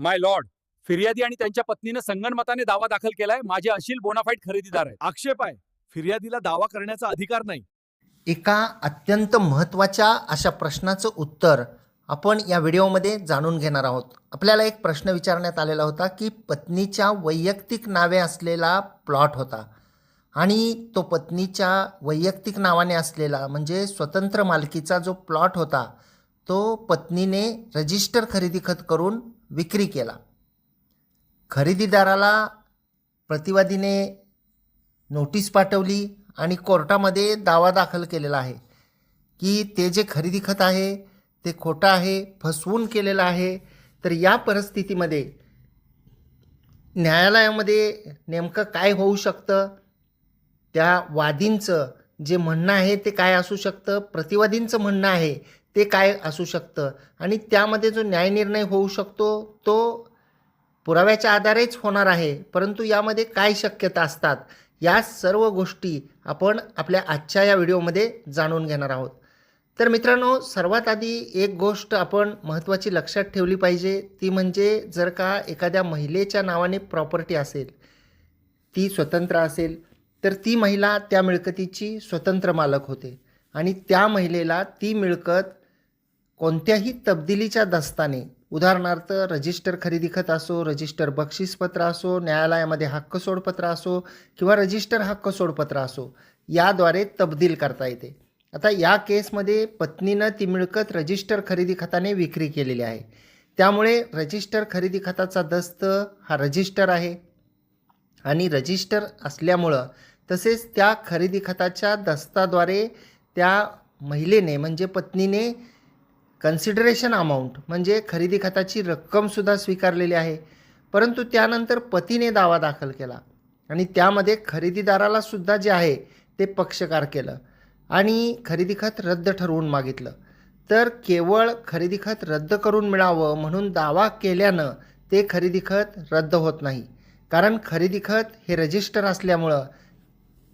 माय Lord फिर्यादी आणि त्यांच्या पत्नीनं संगनमताने दावा दाखल केलाय. माझे अशील बोनाफाईट खरेदीदार आहेत. आक्षेप आहे. फिर्यादीला दावा करण्याचा अधिकार नाही. एका अत्यंत महत्त्वाच्या अशा प्रश्नाचं उत्तर आपण या व्हिडिओमध्ये जाणून घेणार आहोत. आपल्याला एक प्रश्न विचारण्यात आलेला होता की पत्नीच्या वैयक्तिक नावे असलेला प्लॉट होता आणि तो पत्नीच्या वैयक्तिक नावाने असलेला म्हणजे स्वतंत्र मालकीचा जो प्लॉट होता तो पत्नीने रजिस्टर खरेदी खत करून विक्री केला. खरेदीदाराला प्रतिवादीने नोटीस पाठवली आणि कोर्टामध्ये दावा दाखल केलेला आहे की ते जे खरेदी खत आहे ते खोटं आहे फसवून केलेलं आहे तर या परिस्थितीमध्ये न्यायालयामध्ये नेमकं काय होऊ शकतं? त्या वादींचं जे म्हणणं आहे ते काय असू शकतं? प्रतिवादींचं म्हणणं आहे ते काय असू शकतं? आणि त्यामध्ये जो न्यायनिर्णय होऊ शकतो तो पुराव्याच्या आधारेच होणार आहे. परंतु यामध्ये काय शक्यता असतात? या सर्व गोष्टी आपण आपल्या आजच्या या व्हिडिओमध्ये जाणून घेणार आहोत. तर मित्रांनो सर्वात आधी एक गोष्ट आपण महत्त्वाची लक्षात ठेवली पाहिजे. ती म्हणजे जर का एखाद्या महिलेच्या नावाने प्रॉपर्टी असेल ती स्वतंत्र असेल तर ती महिला त्या मिळकतीची स्वतंत्र मालक होते. आणि त्या महिलेला ती मिळकत कोणत्याही तब्दिलीच्या दस्ताने उदाहरणार्थ रजिस्टर खरेदी खत असो रजिस्टर बक्षीसपत्र असो न्यायालयामध्ये हक्क सोडपत्र असो किंवा रजिस्टर हक्क सोडपत्र असो याद्वारे तब्दील करता येते. आता या केसमध्ये पत्नीनं ती मिळकत रजिस्टर खरेदी खताने विक्री केलेली आहे. त्यामुळे रजिस्टर खरेदी खताचा दस्त हा रजिस्टर आहे. आणि रजिस्टर असल्यामुळं तसेच त्या खरेदी खताच्या दस्ताद्वारे त्या महिलेने म्हणजे पत्नीने कन्सिडरेशन अमाऊंट म्हणजे खरेदी खताची रक्कमसुद्धा स्वीकारलेली आहे. परंतु त्यानंतर पतीने दावा दाखल केला आणि त्यामध्ये खरेदीदाराला सुद्धा जे आहे ते पक्षकार केलं आणि खरेदी खत रद्द ठरवून मागितलं. तर केवळ खरेदी खत रद्द करून मिळावं म्हणून दावा केल्यानं ते खरेदी खत रद्द होत नाही. कारण खरेदी खत हे रजिस्टर असल्यामुळं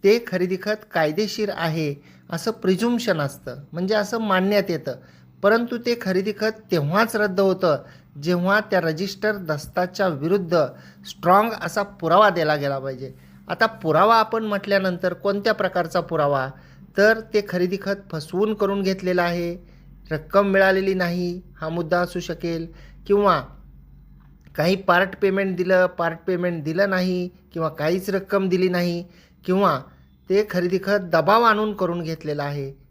ते खरेदी खत कायदेशीर आहे असं प्रिझुम्शन असतं. म्हणजे असं मानण्यात येतं. परंतु ते खरेदी खत तेव्हाच रद्द होतं जेव्हा त्या रजिस्टर दस्ताच्या विरुद्ध स्ट्रॉंग असा पुरावा दिला गेला पाहिजे. आता पुरावा आपण म्हटल्यानंतर कोणत्या प्रकारचा पुरावा? तर ते खरेदी खत फसवून करून घेतलेलं आहे. रक्कम मिळालेली नाही हा मुद्दा असू शकेल. किंवा काही पार्ट पेमेंट दिलं पार्ट पेमेंट दिलं नाही किंवा काहीच रक्कम दिली नाही किंवा ते खरेदी खत दबाव आणून करून घेतलेलं आहे.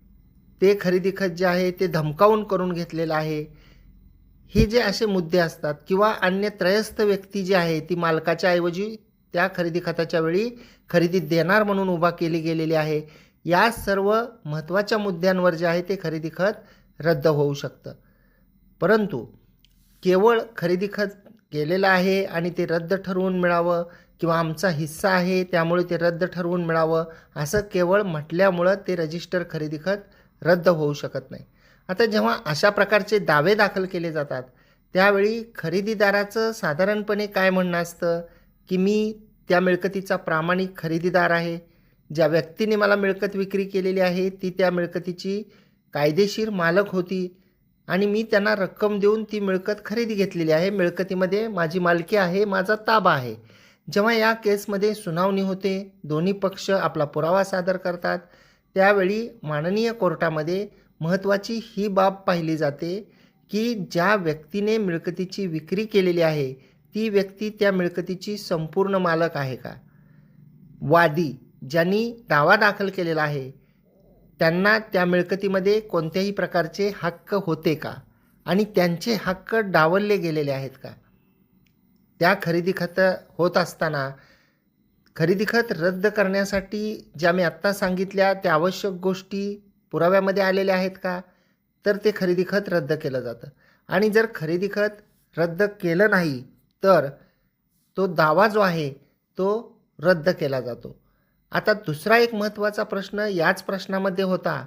ते खरेदी खत जे आहे ते धमकावून करून घेतलेलं आहे. हे जे असे मुद्दे असतात किंवा अन्य त्रयस्थ व्यक्ती जी आहे ती मालकाच्या ऐवजी त्या खरेदी खताच्या वेळी खरेदी देणार म्हणून उभा केली गेलेली आहे. या सर्व महत्त्वाच्या मुद्द्यांवर जे आहे ते खरेदी खत रद्द होऊ शकतं. परंतु केवळ खरेदी खत केलेलं आहे आणि ते रद्द ठरवून मिळावं किंवा आमचा हिस्सा आहे त्यामुळे ते रद्द ठरवून मिळावं असं केवळ म्हटल्यामुळं ते रजिस्टर खरेदी खत रद्द होऊ शकत नाही. आता जेव्हा अशा प्रकारचे दावे दाखल केले जातात त्यावेळी खरेदीदाराचं साधारणपणे काय म्हणणं असतं? की मी त्या मिळकतीचा प्रामाणिक खरेदीदार आहे ज्या व्यक्तीने मला मिळकत विक्री केलेली आहे ती त्या मिळकतीची कायदेशीर मालक होती आणि मी त्यांना रक्कम देऊन ती मिळकत खरेदी घेतलेली आहे. मिळकतीमध्ये माझी मालकी आहे माझा ताबा आहे. जेव्हा या केसमध्ये सुनावणी होते दोन्ही पक्ष आपला पुरावा सादर करतात. त्यावेळी माननीय कोर्टामध्ये महत्त्वाची ही बाब पाहिली जाते की ज्या व्यक्तीने मिळकतीची विक्री केलेली आहे ती व्यक्ती त्या मिळकतीची संपूर्ण मालक आहे का? वादी ज्यांनी दावा दाखल केलेला आहे त्यांना त्या मिळकतीमध्ये कोणत्याही प्रकारचे हक्क होते का? आणि त्यांचे हक्क डावलले गेलेले आहेत का? त्या खरेदी खत होत असताना खरेदी खत रद्द करण्यासाठी ज्या मी आत्ता सांगितल्या त्या आवश्यक गोष्टी पुराव्यामध्ये आलेल्या आहेत का? तर ते खरेदी खत रद्द केलं जातं. आणि जर खरेदी खत रद्द केलं नाही तर तो दावा जो आहे तो रद्द केला जातो. आता दुसरा एक महत्त्वाचा प्रश्न याच प्रश्नामध्ये होता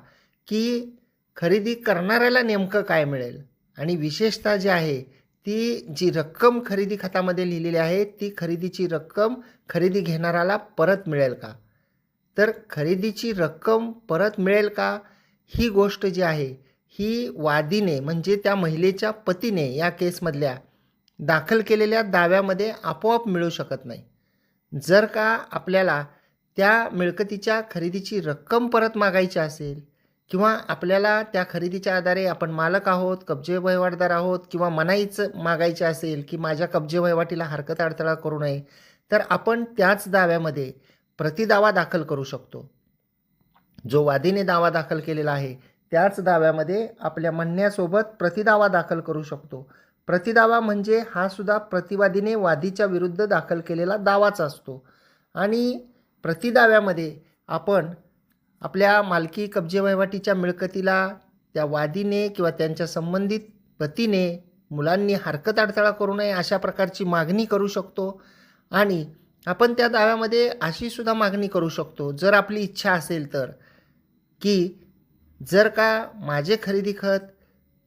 की खरेदी करणाऱ्याला नेमकं काय मिळेल? आणि विशेषतः जे आहे ती जी रक्कम खरेदी खतामध्ये लिहिलेली आहे ती खरेदीची रक्कम खरेदी घेणाऱ्याला परत मिळेल का? तर खरेदीची रक्कम परत मिळेल का? ही गोष्ट जी आहे ही वादीने म्हणजे त्या महिलेच्या पतीने या केसमधल्या दाखल केलेल्या दाव्यामध्ये आपोआप मिळू शकत नाही. जर का आपल्याला त्या मिळकतीच्या खरेदीची रक्कम परत मागायची असेल किंवा आपल्याला त्या खरेदीच्या आधारे आपण मालक आहोत कब्जे वहिवाटदार आहोत किंवा मनाईच मागायचे असेल की माझ्या कब्जे वहिवाटीला हरकत अडथळा करू नये तर आपण त्याच दाव्यामध्ये प्रतिदावा दाखल करू शकतो. जो वादीने दावा दाखल केलेला आहे त्याच दाव्यामध्ये आपल्या म्हणण्यासोबत प्रतिदावा दाखल करू शकतो. प्रतिदावा म्हणजे हा सुद्धा प्रतिवादीने वादीच्या विरुद्ध दाखल केलेला दावाच असतो. आणि प्रतिदाव्यामध्ये आपण आपल्या मालकी कब्जे वहिवाटीच्या मिळकतीला त्या वादीने किंवा त्यांच्या संबंधित पतीने मुलांनी हरकत अडथळा करू नये अशा प्रकारची मागणी करू शकतो. आणि आपण त्या दाव्यामध्ये अशीसुद्धा मागणी करू शकतो. जर आपली इच्छा असेल तर की जर का माझे खरेदी खत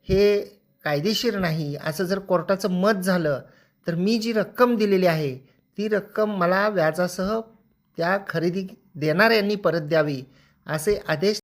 हे कायदेशीर नाही असं जर कोर्टाचं मत झालं तर मी जी रक्कम दिलेली आहे ती रक्कम मला व्याजासह त्या खरेदी देणाऱ्यांनी परत द्यावी. असे आदेश